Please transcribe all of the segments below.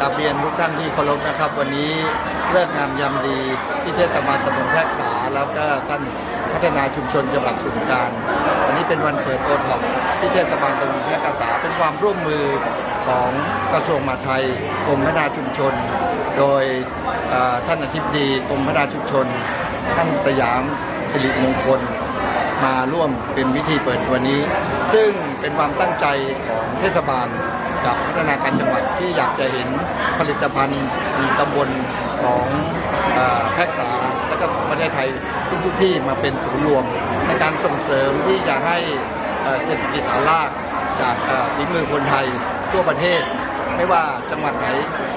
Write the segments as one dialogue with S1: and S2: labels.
S1: กาบเรียนทุกท่านที่เคารพนะครับ วันนี้เลิกงามยามดีที่เทศบาลตำบลแพรกษาแล้วก็ท่านพัฒนาชุมชนจังหวัดสมุทรราการวันนี้เป็นวันเปิดโอท็อปที่เทศบาลตำบลแพรกษาเป็นความร่วมมือของกระทรวงมหาดไทยกรมพัฒนาชุมชน โดยท่านอธิบดีกรมพัฒนาชุมชน ท่านสยามสิริมงคลมาร่วมเป็นวิธีเปิดวันนี้ ซึ่งเป็นความตั้งใจของเทศบาล กับพัฒนาการจังหวัดที่อยากจะเห็นผลิตภัณฑ์มีตำบลของแพร่กษาและก็ของประเทศไทยทุกๆที่มาเป็นศูนย์รวม ในการส่งเสริมที่จะให้เศรษฐกิจฐานรากจากฝีมือคนไทยทั่วประเทศ ไม่ว่าจังหวัดไหน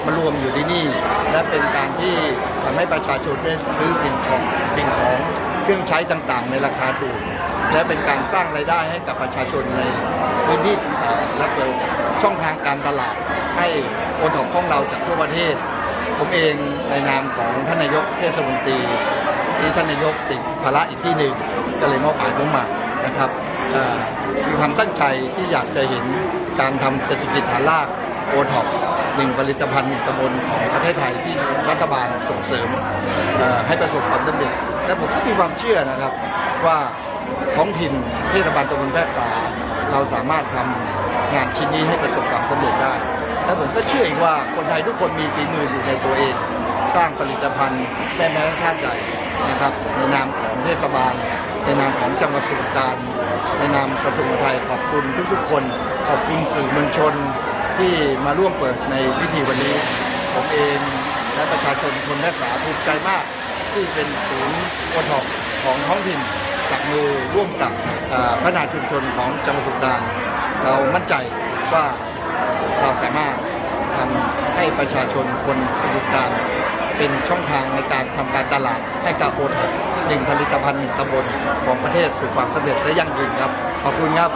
S1: มารวมอยู่ที่นี่ และเป็นการที่ทำให้ประชาชนได้ซื้อสิ่งของสิ่งของเครื่องใช้ต่างๆ ในราคาถูก และเป็นการสร้างรายได้ให้กับประชาชนในพื้นที่ต่างๆและเปิดช่องทางการตลาดให้โอนของของเราจากทั่วประเทศ ผมเองในนามของท่านนายกเทศมนตรีที่ท่านนายกติดภาระอีกที่หนึ่งก็เลยมอบหมายลงมานะครับมีความตั้งใจที่อยากจะเห็นการทำเศรษฐกิจฐานรากโอท็อปหนึ่งผลิตภัณฑ์หนึ่งตำบลของประเทศไทยที่รัฐบาลส่งเสริมให้ประสบความสำเร็จและผมก็มีความเชื่อนะครับว่า ท้องถิ่นเทศบาลตำบลแพร่กษาเราสามารถทำงานชิ้นนี้ให้ประสบความสำเร็จได้ และผมก็เชื่ออีกว่าคนไทยทุกคนมีฝีมืออยู่ในตัวเอง สร้างผลิตภัณฑ์ได้แม้ชาติใดนะครับ ในนามของเทศบาล ในนามของจังหวัดสมุทรราการในนามกระทรวงไทยขอบคุณทุกๆคน ขอบคุณสื่อมวลชนที่มาร่วมเปิดในพิธีวันนี้ผมเองและประชาชนคนแม่สาภูมิใจมากที่เป็นศูนย์โอท็อปของท้องถิ่น จับมือร่วมกับพัฒนาชุมชนของจังหวัดสมุทรปราการเรามั่นใจว่าเราสามารถทำให้ประชาชนคนสมุทรปราการเป็นช่องทางในการทำการตลาดให้กับโอท็อปหนึ่งผลิตภัณฑ์หนึ่งตำบลของประเทศสู่ความสำเร็จและยั่งยืนครับ ขอบคุณครับ